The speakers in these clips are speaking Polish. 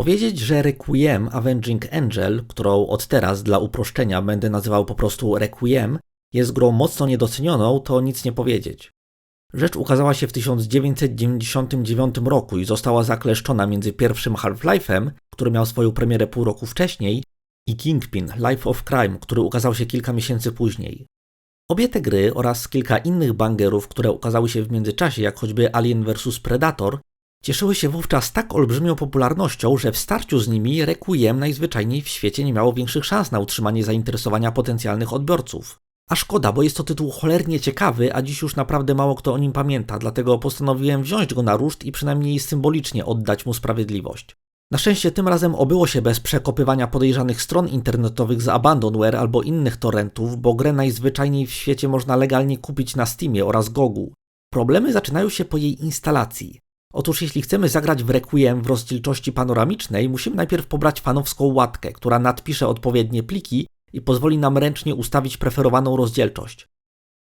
Powiedzieć, że Requiem Avenging Angel, którą od teraz dla uproszczenia będę nazywał po prostu Requiem, jest grą mocno niedocenioną, to nic nie powiedzieć. Rzecz ukazała się w 1999 roku i została zakleszczona między pierwszym Half-Life'em, który miał swoją premierę pół roku wcześniej, i Kingpin Life of Crime, który ukazał się kilka miesięcy później. Obie te gry oraz kilka innych bangerów, które ukazały się w międzyczasie, jak choćby Alien vs Predator, cieszyły się wówczas tak olbrzymią popularnością, że w starciu z nimi Requiem najzwyczajniej w świecie nie miało większych szans na utrzymanie zainteresowania potencjalnych odbiorców. A szkoda, bo jest to tytuł cholernie ciekawy, a dziś już naprawdę mało kto o nim pamięta, dlatego postanowiłem wziąć go na ruszt i przynajmniej symbolicznie oddać mu sprawiedliwość. Na szczęście tym razem obyło się bez przekopywania podejrzanych stron internetowych z Abandonware albo innych torrentów, bo grę najzwyczajniej w świecie można legalnie kupić na Steamie oraz Gogu. Problemy zaczynają się po jej instalacji. Otóż jeśli chcemy zagrać w Requiem w rozdzielczości panoramicznej, musimy najpierw pobrać fanowską łatkę, która nadpisze odpowiednie pliki i pozwoli nam ręcznie ustawić preferowaną rozdzielczość.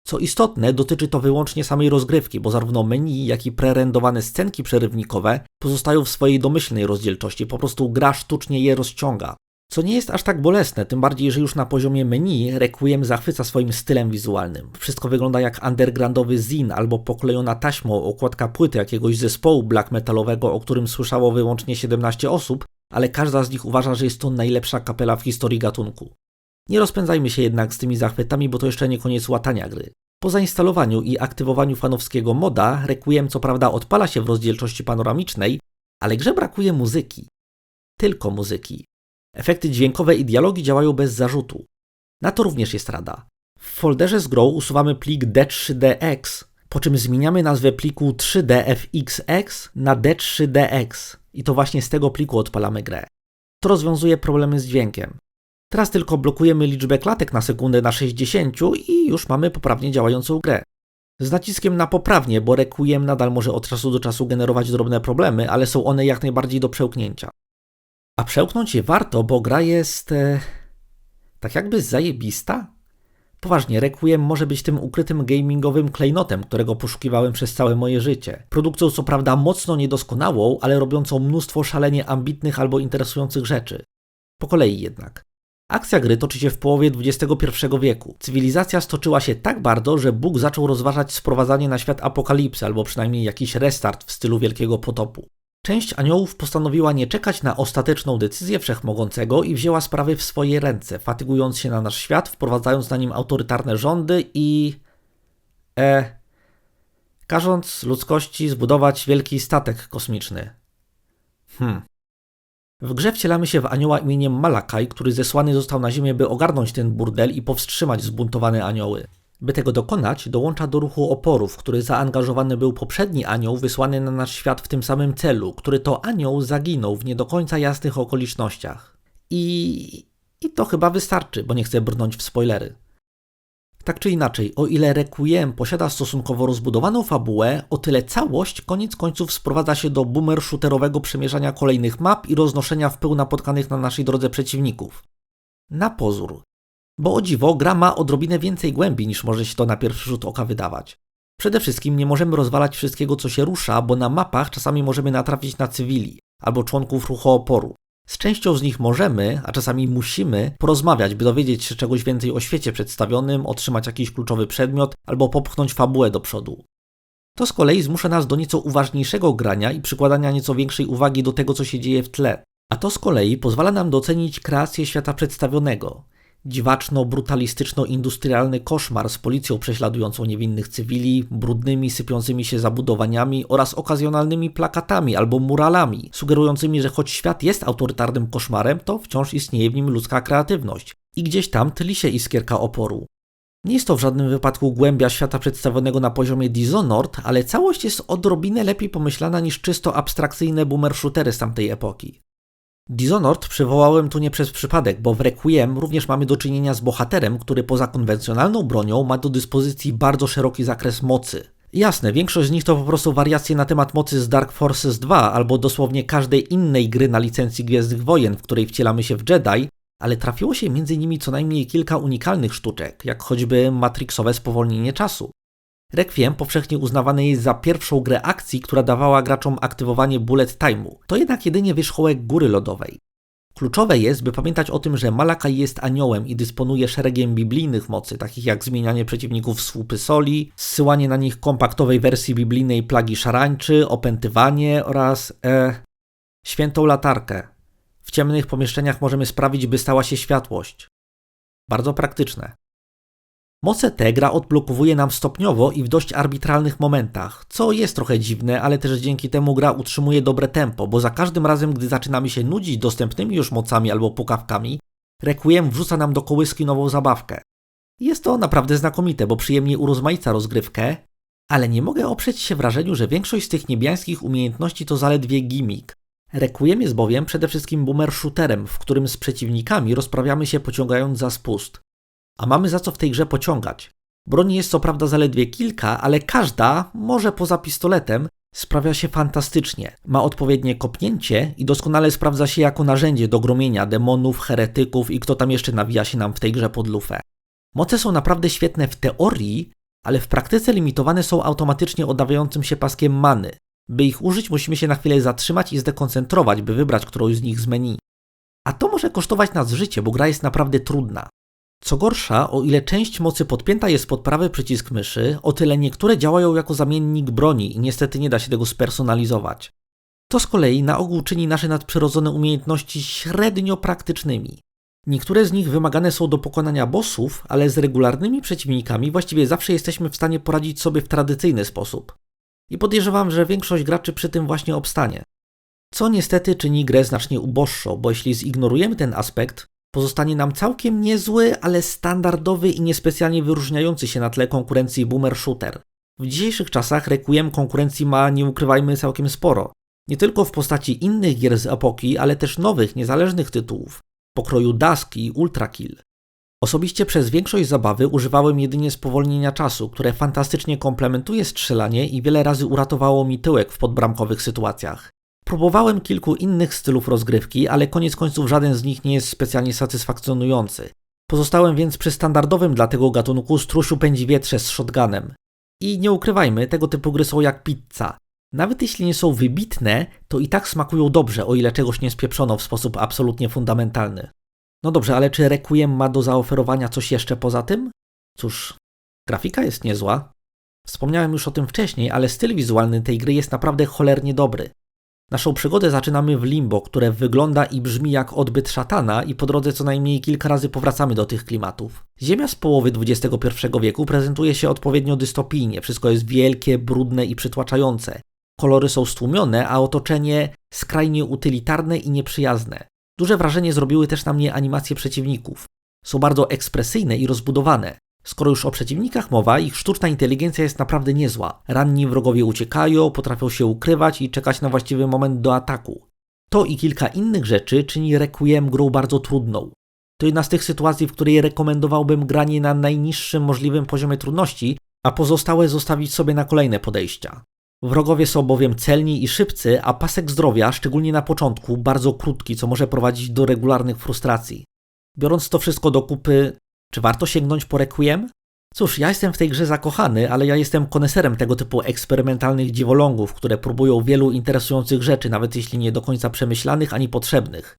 Co istotne, dotyczy to wyłącznie samej rozgrywki, bo zarówno menu, jak i prerendowane scenki przerywnikowe pozostają w swojej domyślnej rozdzielczości, po prostu gra sztucznie je rozciąga. Co nie jest aż tak bolesne, tym bardziej, że już na poziomie menu Requiem zachwyca swoim stylem wizualnym. Wszystko wygląda jak undergroundowy zin albo poklejona taśmą okładka płyty jakiegoś zespołu black metalowego, o którym słyszało wyłącznie 17 osób, ale każda z nich uważa, że jest to najlepsza kapela w historii gatunku. Nie rozpędzajmy się jednak z tymi zachwytami, bo to jeszcze nie koniec łatania gry. Po zainstalowaniu i aktywowaniu fanowskiego moda, Requiem co prawda odpala się w rozdzielczości panoramicznej, ale grze brakuje muzyki. Tylko muzyki. Efekty dźwiękowe i dialogi działają bez zarzutu. Na to również jest rada. W folderze z grą usuwamy plik D3DX, po czym zmieniamy nazwę pliku 3DFXX na D3DX i to właśnie z tego pliku odpalamy grę. To rozwiązuje problemy z dźwiękiem. Teraz tylko blokujemy liczbę klatek na sekundę na 60 i już mamy poprawnie działającą grę. Z naciskiem na poprawnie, bo Requiem nadal może od czasu do czasu generować drobne problemy, ale są one jak najbardziej do przełknięcia. A przełknąć je warto, bo gra jest... E, tak jakby zajebista? Poważnie, Requiem może być tym ukrytym gamingowym klejnotem, którego poszukiwałem przez całe moje życie. Produkcją co prawda mocno niedoskonałą, ale robiącą mnóstwo szalenie ambitnych albo interesujących rzeczy. Po kolei jednak. Akcja gry toczy się w połowie XXI wieku. Cywilizacja stoczyła się tak bardzo, że Bóg zaczął rozważać sprowadzanie na świat apokalipsy albo przynajmniej jakiś restart w stylu Wielkiego Potopu. Część aniołów postanowiła nie czekać na ostateczną decyzję wszechmogącego i wzięła sprawy w swoje ręce, fatygując się na nasz świat, wprowadzając na nim autorytarne rządy i. e. każąc ludzkości zbudować wielki statek kosmiczny. Hmm. W grze wcielamy się w anioła imieniem Malakaj, który zesłany został na ziemię, by ogarnąć ten burdel i powstrzymać zbuntowane anioły. By tego dokonać, dołącza do ruchu oporów, który zaangażowany był poprzedni anioł wysłany na nasz świat w tym samym celu, który to anioł zaginął w nie do końca jasnych okolicznościach. I... i to chyba wystarczy, bo nie chcę brnąć w spoilery. Tak czy inaczej, o ile Requiem posiada stosunkowo rozbudowaną fabułę, o tyle całość koniec końców sprowadza się do boomer shooterowego przemierzania kolejnych map i roznoszenia w pył napotkanych na naszej drodze przeciwników. Na pozór. Bo o dziwo, gra ma odrobinę więcej głębi niż może się to na pierwszy rzut oka wydawać. Przede wszystkim nie możemy rozwalać wszystkiego, co się rusza, bo na mapach czasami możemy natrafić na cywili albo członków ruchu oporu. Z częścią z nich możemy, a czasami musimy, porozmawiać, by dowiedzieć się czegoś więcej o świecie przedstawionym, otrzymać jakiś kluczowy przedmiot albo popchnąć fabułę do przodu. To z kolei zmusza nas do nieco uważniejszego grania i przykładania nieco większej uwagi do tego, co się dzieje w tle. A to z kolei pozwala nam docenić kreację świata przedstawionego, dziwaczno-brutalistyczno-industrialny koszmar z policją prześladującą niewinnych cywili, brudnymi, sypiącymi się zabudowaniami oraz okazjonalnymi plakatami albo muralami, sugerującymi, że choć świat jest autorytarnym koszmarem, to wciąż istnieje w nim ludzka kreatywność. I gdzieś tam tli się iskierka oporu. Nie jest to w żadnym wypadku głębia świata przedstawionego na poziomie Dishonored, ale całość jest odrobinę lepiej pomyślana niż czysto abstrakcyjne boomer shootery z tamtej epoki. Dishonored przywołałem tu nie przez przypadek, bo w Requiem również mamy do czynienia z bohaterem, który poza konwencjonalną bronią ma do dyspozycji bardzo szeroki zakres mocy. Jasne, większość z nich to po prostu wariacje na temat mocy z Dark Forces 2 albo dosłownie każdej innej gry na licencji Gwiezdnych Wojen, w której wcielamy się w Jedi, ale trafiło się między nimi co najmniej kilka unikalnych sztuczek, jak choćby matrixowe spowolnienie czasu. Requiem powszechnie uznawane jest za pierwszą grę akcji, która dawała graczom aktywowanie bullet time'u. To jednak jedynie wierzchołek góry lodowej. Kluczowe jest, by pamiętać o tym, że Malakaj jest aniołem i dysponuje szeregiem biblijnych mocy, takich jak zmienianie przeciwników w słupy soli, zsyłanie na nich kompaktowej wersji biblijnej plagi szarańczy, opętywanie oraz e, świętą latarkę. W ciemnych pomieszczeniach możemy sprawić, by stała się światłość. Bardzo praktyczne. Moce te gra odblokowuje nam stopniowo i w dość arbitralnych momentach, co jest trochę dziwne, ale też dzięki temu gra utrzymuje dobre tempo, bo za każdym razem, gdy zaczynamy się nudzić dostępnymi już mocami albo pukawkami, Requiem wrzuca nam do kołyski nową zabawkę. Jest to naprawdę znakomite, bo przyjemnie urozmaica rozgrywkę, ale nie mogę oprzeć się wrażeniu, że większość z tych niebiańskich umiejętności to zaledwie gimmick. Requiem jest bowiem przede wszystkim boomer shooterem, w którym z przeciwnikami rozprawiamy się pociągając za spust. A mamy za co w tej grze pociągać. Broni jest co prawda zaledwie kilka, ale każda, może poza pistoletem, sprawia się fantastycznie. Ma odpowiednie kopnięcie i doskonale sprawdza się jako narzędzie do gromienia demonów, heretyków i kto tam jeszcze nawija się nam w tej grze pod lufę. Moce są naprawdę świetne w teorii, ale w praktyce limitowane są automatycznie oddawiającym się paskiem many. By ich użyć, musimy się na chwilę zatrzymać i zdekoncentrować, by wybrać którąś z nich z menu. A to może kosztować nas życie, bo gra jest naprawdę trudna. Co gorsza, o ile część mocy podpięta jest pod prawy przycisk myszy, o tyle niektóre działają jako zamiennik broni i niestety nie da się tego spersonalizować. To z kolei na ogół czyni nasze nadprzyrodzone umiejętności średnio praktycznymi. Niektóre z nich wymagane są do pokonania bossów, ale z regularnymi przeciwnikami właściwie zawsze jesteśmy w stanie poradzić sobie w tradycyjny sposób. I podejrzewam, że większość graczy przy tym właśnie obstanie. Co niestety czyni grę znacznie uboższą, bo jeśli zignorujemy ten aspekt, pozostanie nam całkiem niezły, ale standardowy i niespecjalnie wyróżniający się na tle konkurencji boomer shooter. W dzisiejszych czasach Requiem konkurencji ma, nie ukrywajmy, całkiem sporo. Nie tylko w postaci innych gier z epoki, ale też nowych, niezależnych tytułów, pokroju Dusk i Ultra Kill. Osobiście przez większość zabawy używałem jedynie spowolnienia czasu, które fantastycznie komplementuje strzelanie i wiele razy uratowało mi tyłek w podbramkowych sytuacjach. Próbowałem kilku innych stylów rozgrywki, ale koniec końców żaden z nich nie jest specjalnie satysfakcjonujący. Pozostałem więc przy standardowym dla tego gatunku strusiu pędzi wietrze z shotgunem. I nie ukrywajmy, tego typu gry są jak pizza. Nawet jeśli nie są wybitne, to i tak smakują dobrze, o ile czegoś nie spieprzono w sposób absolutnie fundamentalny. No dobrze, ale czy Requiem ma do zaoferowania coś jeszcze poza tym? Cóż, grafika jest niezła. Wspomniałem już o tym wcześniej, ale styl wizualny tej gry jest naprawdę cholernie dobry. Naszą przygodę zaczynamy w Limbo, które wygląda i brzmi jak odbyt szatana i po drodze co najmniej kilka razy powracamy do tych klimatów. Ziemia z połowy XXI wieku prezentuje się odpowiednio dystopijnie, wszystko jest wielkie, brudne i przytłaczające. Kolory są stłumione, a otoczenie skrajnie utylitarne i nieprzyjazne. Duże wrażenie zrobiły też na mnie animacje przeciwników. Są bardzo ekspresyjne i rozbudowane. Skoro już o przeciwnikach mowa, ich sztuczna inteligencja jest naprawdę niezła. Ranni wrogowie uciekają, potrafią się ukrywać i czekać na właściwy moment do ataku. To i kilka innych rzeczy czyni Requiem grą bardzo trudną. To jedna z tych sytuacji, w której rekomendowałbym granie na najniższym możliwym poziomie trudności, a pozostałe zostawić sobie na kolejne podejścia. Wrogowie są bowiem celni i szybcy, a pasek zdrowia, szczególnie na początku, bardzo krótki, co może prowadzić do regularnych frustracji. Biorąc to wszystko do kupy, czy warto sięgnąć po Requiem? Cóż, ja jestem w tej grze zakochany, ale ja jestem koneserem tego typu eksperymentalnych dziwolągów, które próbują wielu interesujących rzeczy, nawet jeśli nie do końca przemyślanych ani potrzebnych.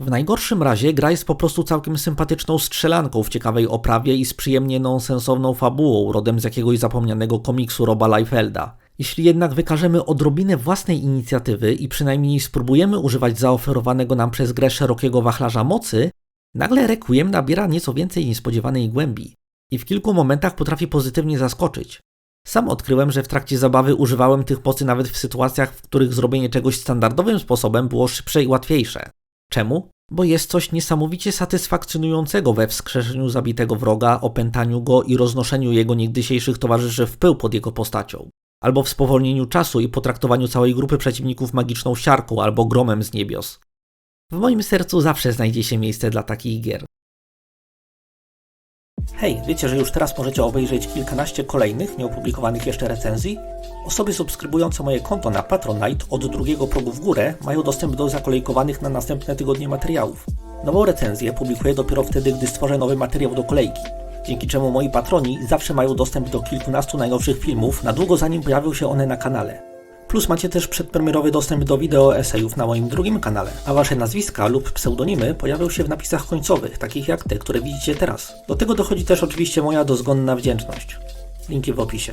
W najgorszym razie gra jest po prostu całkiem sympatyczną strzelanką w ciekawej oprawie i z przyjemnie nonsensowną fabułą rodem z jakiegoś zapomnianego komiksu Roba Liefelda. Jeśli jednak wykażemy odrobinę własnej inicjatywy i przynajmniej spróbujemy używać zaoferowanego nam przez grę szerokiego wachlarza mocy, nagle Requiem nabiera nieco więcej niespodziewanej głębi i w kilku momentach potrafi pozytywnie zaskoczyć. Sam odkryłem, że w trakcie zabawy używałem tych mocy nawet w sytuacjach, w których zrobienie czegoś standardowym sposobem było szybsze i łatwiejsze. Czemu? Bo jest coś niesamowicie satysfakcjonującego we wskrzeszeniu zabitego wroga, opętaniu go i roznoszeniu jego niegdysiejszych towarzyszy w pył pod jego postacią albo w spowolnieniu czasu i potraktowaniu całej grupy przeciwników magiczną siarką albo gromem z niebios. W moim sercu zawsze znajdzie się miejsce dla takich gier. Hej, wiecie, że już teraz możecie obejrzeć kilkanaście kolejnych, nieopublikowanych jeszcze recenzji? Osoby subskrybujące moje konto na Patronite od drugiego progu w górę mają dostęp do zakolejkowanych na następne tygodnie materiałów. Nową recenzję publikuję dopiero wtedy, gdy stworzę nowy materiał do kolejki. dzięki czemu moi patroni zawsze mają dostęp do kilkunastu najnowszych filmów na długo zanim pojawią się one na kanale. Plus macie też przedpremierowy dostęp do wideo esejów na moim drugim kanale, a wasze nazwiska lub pseudonimy pojawią się w napisach końcowych, takich jak te, które widzicie teraz. Do tego dochodzi też oczywiście moja dozgonna wdzięczność. Linki w opisie.